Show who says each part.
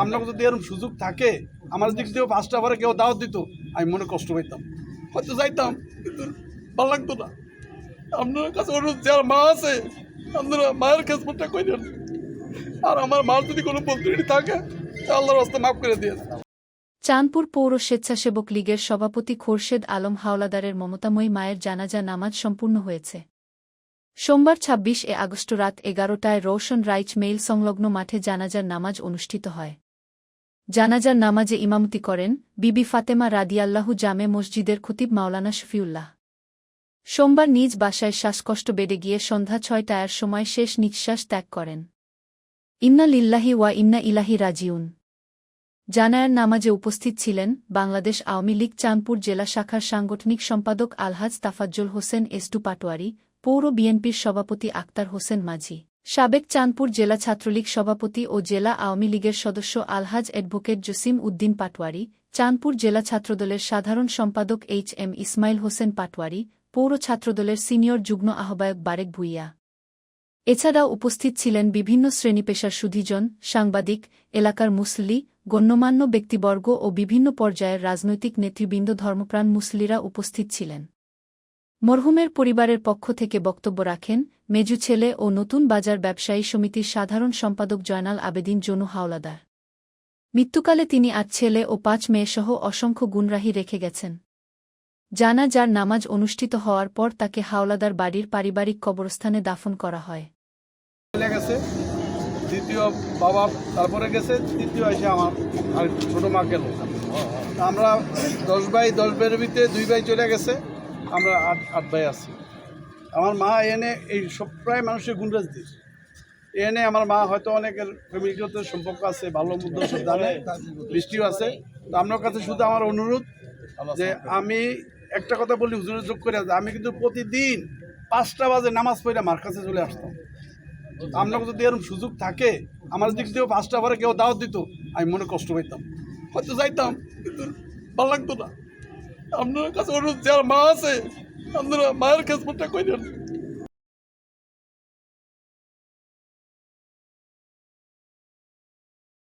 Speaker 1: আপনার যদি এরকম সুযোগ থাকে, আমার দিক দিয়েও পাঁচটা পরে কেউ দাওয়াত দিত, আমি মনে কষ্ট পাইতাম। হয়তো যাইতাম, কিন্তু ভালো লাগতো না। আপনার কাছে অনুরোধ, যার মা আছে, আপনারা মায়ের খেসপটটা কই দেন। আর আমার মার যদি কোনো বন্ধুটি থাকে আল্লাহর রাস্তা মাফ করে দিয়ে
Speaker 2: চাঁদপুর পৌর স্বেচ্ছাসেবক লীগের সভাপতি খোরশেদ আলম হাওলাদারের মমতাময়ী মায়ের জানাজা নামাজ সম্পূর্ণ হয়েছে। সোমবার ২৬ এ আগস্ট রাত এগারোটায় রোশন রাইচ মেইল সংলগ্ন মাঠে জানাজার নামাজ অনুষ্ঠিত হয়। জানাজার নামাজে ইমামতি করেন বিবি ফাতেমা রাদিয়াল্লাহু জামে মসজিদের খতিব মাওলানা শফিউল্লাহ। সোমবার নিজ বাসায় শ্বাসকষ্ট বেড়ে গিয়ে সন্ধ্যা ছয়টার সময় শেষ নিঃশ্বাস ত্যাগ করেন। ইন্না লিল্লাহি ওয়া ইন্না ইলাহি রাজিউন। জানায়ার নামাজে উপস্থিত ছিলেন বাংলাদেশ আওয়ামী লীগ চাঁদপুর জেলা শাখার সাংগঠনিক সম্পাদক আলহাজ তাফাজ্জল হোসেন এসডু পাটোয়ারি পৌর বিএনপির সভাপতি আক্তার হোসেন মাঝি, সাবেক চাঁদপুর জেলা ছাত্রলীগ সভাপতি ও জেলা আওয়ামী লীগের সদস্য আলহাজ অ্যাডভোকেট জসিম উদ্দিন পাটোয়ারি, চাঁদপুর জেলা ছাত্রদলের সাধারণ সম্পাদক এইচ এম ইসমাইল হোসেন পাটোয়ারি, পৌর ছাত্রদলের সিনিয়র যুগ্ম আহ্বায়ক বারেক ভুইয়া। এছাড়াও উপস্থিত ছিলেন বিভিন্ন শ্রেণীপেশার সুধীজন, সাংবাদিক, এলাকার মুসলি, গণ্যমান্য ব্যক্তিবর্গ ও বিভিন্ন পর্যায়ের রাজনৈতিক নেতৃবৃন্দ ধর্মপ্রাণ মুসলিরা উপস্থিত ছিলেন। মরহুমের পরিবারের পক্ষ থেকে বক্তব্য রাখেন মেজু ছেলে ও নতুন বাজার ব্যবসায়ী সমিতির সাধারণ সম্পাদক জয়নাল আবেদিন জনু হাওলাদার। মৃত্যুকালে তিনি আট ছেলে ও পাঁচ মেয়েসহ অসংখ্য গুণরাহি রেখে গেছেন। জানা যার নামাজ অনুষ্ঠিত হওয়ার পর তাকে হাওলাদার বাড়ির পারিবারিক কবরস্থানে দাফন করা হয়।
Speaker 1: দ্বিতীয় বাবা তারপরে গেছে, তৃতীয় এসে আমার মা গেল আমরা দশ ভাই, দশ ভাইয়ের ভিতরে দুই ভাই চলে গেছে। আমরা আট আট ভাই আছি। আমার মা এনে এই সব প্রায় মানুষের গুণরাজ দিস এনে আমার মা হয়তো অনেকের ফ্যামিলিগত সম্পর্ক আছে, ভালো মন্দ সব বৃষ্টিও আছে। তো আপনার কাছে শুধু আমার অনুরোধ যে আমি একটা কথা বলি হুজুরের যোগ করে আমি কিন্তু প্রতিদিন পাঁচটা বাজে নামাজ পড়ে মার কাছে চলে আসতাম। আপনার যদি এরকম সুযোগ থাকে, আমার দিক দিয়েও পাঁচটা পরে কেউ দাওয়াত দিত, আমি মনে কষ্ট পাইতাম। হয়তো যাইতাম, কিন্তু ভালো লাগতো না। আপনার কাছে অনুরোধ যার মা আছে আপনারা মায়ের খেসপটটা কই দেন